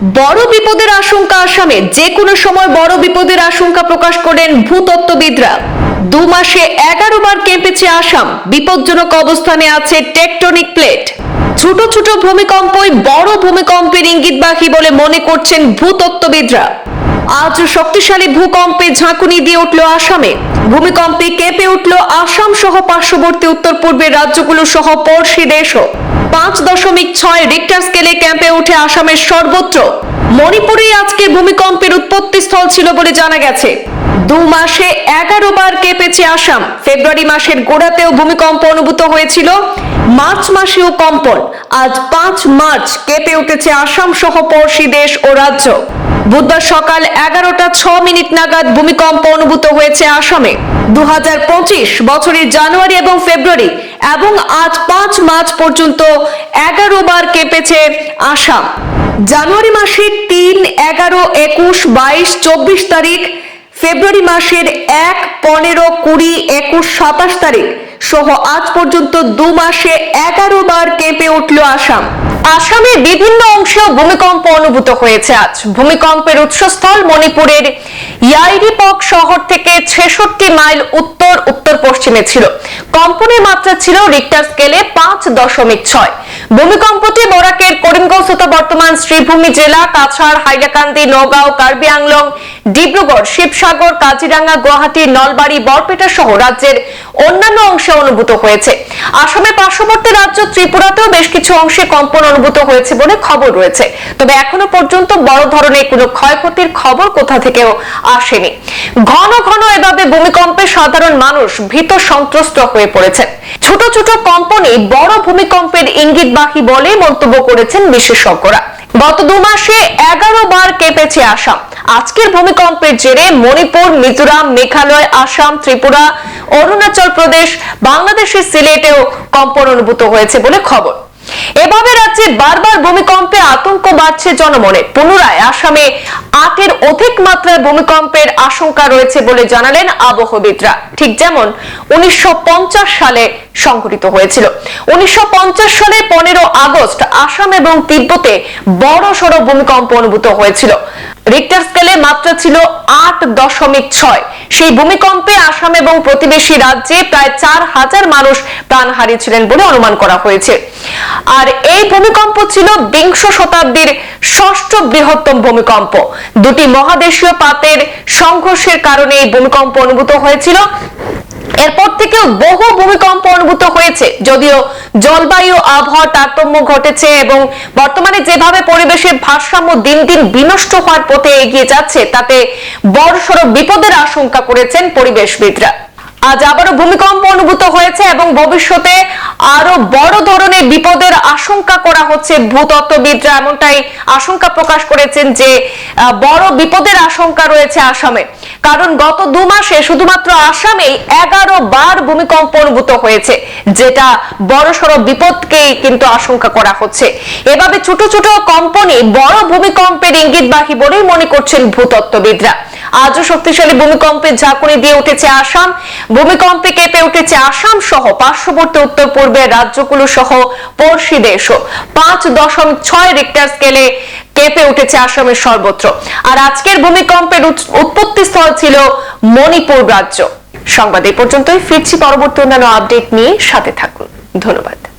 বড় বিপদের আশঙ্কা আসামে যে কোনো সময় বড় বিপদের আশঙ্কা প্রকাশ করেন ভূতত্ত্ববিদরা। দু মাসে এগারো বার কেঁপেছে আসাম। বিপজ্জনক অবস্থানে আছে টেকটনিক প্লেট। ছোট ছোট ভূমিকম্পই বড় ভূমিকম্পের ইঙ্গিতবাহী বলে মনে করছেন ভূতত্ত্ববিদরা। আজ শক্তিশালী ভূকম্পে ঝাঁকুনি দিয়ে উঠল আসামে। ভূমিকম্পে কেঁপে উঠল আসাম সহ পার্শ্ববর্তী উত্তর পূর্বের রাজ্যগুলো সহ পড়শি দেশও। পাঁচ দশমিক ছয় রিক্টার স্কেলে ক্যাম্পে উঠে আসামের সর্বত্র। মণিপুরে আজকে ভূমিকম্পের উৎপত্তি স্থল ছিল বলে জানা গেছে। দু মাসে এগারো বার কেঁপেছে আসাম। ফেব্রুয়ারি মাসের গোড়াতেও ভূমিকম্প অনুভূত হয়েছিল। মার্চ মাসেও কম্পন। আজ পাঁচ মার্চ কেঁপে উঠেছে আসাম সহ পড়শি দেশ ও রাজ্য। বুধবার সকাল এগারোটা ছ মিনিট নাগাদ ভূমিকম্প অনুভূত হয়েছে আসামে। দু হাজার পঁচিশ বছরের জানুয়ারি এবং ফেব্রুয়ারি এবং আজ পাঁচ মার্চ পর্যন্ত এগারো বার কেঁপেছে আসাম। জানুয়ারি মাসের তিন, এগারো, একুশ, বাইশ, চব্বিশ তারিখ, ফেব্রুয়ারি মাসের এক, পনেরো, কুড়ি, একুশ, সাতাশ তারিখ সহ আজ পর্যন্ত দু মাসে এগারো বার কেঁপে উঠল আসাম। আসামের বিভিন্ন অংশেও ভূমিকম্প অনুভূত হয়েছে আজ। ভূমিকম্পের উৎসস্থল মণিপুরের ইয়াইরিপক শহর থেকে ছেষট্টি মাইল উত্তর উত্তর পশ্চিমে ছিল। কম্পনের মাত্রা ছিল রিক্টার স্কেলে পাঁচ দশমিক ছয়। ভূমিকম্পটি বরাকের করিমগঞ্জ তথা বর্তমান শ্রীভূমি জেলা কাছাড় হাইলাকান্দি, নগাঁও, কার্বি আংলং, ডিব্রুগড়, শিবসাগর, কাজিরাঙ্গা, গুয়াহাটি, নলবাড়ি, বরপেটা সহ রাজ্যের অন্যান্য অংশে অনুভূত হয়েছে। আসামের পার্শ্ববর্তী রাজ্য ত্রিপুরাতেও বেশ কিছু অংশে কম্পন অনুভূত হয়েছে বলে খবর রয়েছে। তবে এখনও পর্যন্ত বড় ধরনের কোনো ক্ষয়ক্ষতির খবর কোথা থেকেও আসেনি। ঘন ঘন এভাবে ভূমিকম্পে সাধারণ মানুষ ভীত সন্ত্রস্ত হয়ে পড়েছে ছোট ছোট কম্পনে বড় ভূমিকম্পের ইঙ্গিতবাহী বলে মন্তব্য করেছেন বিশেষজ্ঞরা। গত দু মাসে এগারো বার কেঁপেছে আসাম। আজকের ভূমিকম্পের জেরে মণিপুর, মিজোরাম, মেঘালয়, আসাম, ত্রিপুরা, অরুণাচল প্রদেশ, বাংলাদেশের সিলেটেও কম্পন অনুভূত হয়েছে বলে খবর। এভাবে রাজ্যে বারবার ভূমিকম্পে আতঙ্ক বাড়ছে জনমনে। পুনরায় আসামে আটের অধিক মাত্রায় ভূমিকম্পের আশঙ্কা রয়েছে বলে জানালেন আবহবিদরা ঠিক যেমন উনিশশো সালে সংঘটিত হয়েছিল। উনিশশো সালে পনেরো আগস্ট আসাম এবং তিব্বতে বড় সড় ভূমিকম্প অনুভূত হয়েছিল। রিক্টার স্কেলে মাত্রা ছিল আট দশমিক ছয়। সেই ভূমিকম্পে আসাম এবং প্রতিবেশী রাজ্যে প্রায় চার হাজার মানুষ প্রাণ হারিয়েছিলেন বলে অনুমান করা হয়েছে। আর এই ভূমিকম্প ছিল বিংশ শতাব্দীর ষষ্ঠ বৃহত্তম ভূমিকম্প। দুটি মহাদেশীয় পাতের সংঘর্ষের কারণে এই ভূমিকম্প অনুভূত হয়েছিল। এরপর থেকেও বহু ভূমিকম্প অনুভূত হয়েছে, যদিও জলবায়ু আবহাওয়া তারতম্য ঘটেছে এবং বর্তমানে যেভাবে পরিবেশের ভারসাম্য দিন দিন বিনষ্ট হওয়ার পথে এগিয়ে যাচ্ছে, তাতে বড়সড় বিপদের আশঙ্কা করেছেন পরিবেশবিদরা। আজ আবারও ভূমিকম্প অনুভূত হয়েছে এবং ভবিষ্যতে আরও বড় ধরনের বিপদের আশঙ্কা করা হচ্ছে ভূতত্ত্ববিদরা। এমনটাই আশঙ্কা প্রকাশ করেছেন যে বড় বিপদের আশঙ্কা রয়েছে আসামে। কারণ গত দু মাসে শুধুমাত্র আসামেই এগারো বার ভূমিকম্প অনুভূত হয়েছে, যেটা বড়সড় বিপদকেই কিন্তু আশঙ্কা করা হচ্ছে। এভাবে ছোট ছোট কম্পনে বড় ভূমিকম্পের ইঙ্গিতবাহী বলেই মনে করছেন ভূতত্ত্ববিদরা। আজও শক্তিশালী ভূমিকম্পের ঝাঁকুনি দিয়ে উঠেছে আসাম। ভূমিকম্পে কেঁপে উঠেছে আসাম সহ পার্শ্ববর্তী উত্তর পূর্বের রাজ্যগুলো সহ পড়শি দেশও। পাঁচ দশমিক ছয় রিক্টার স্কেলে কেঁপে উঠেছে আসামের সর্বত্র। আর আজকের ভূমিকম্পের উৎ- উৎপত্তি স্থল ছিল মণিপুর রাজ্য। সংবাদ এই পর্যন্তই। ফিরছি পরবর্তী অন্যান্য আপডেট নিয়ে সাথে থাকুন। ধন্যবাদ।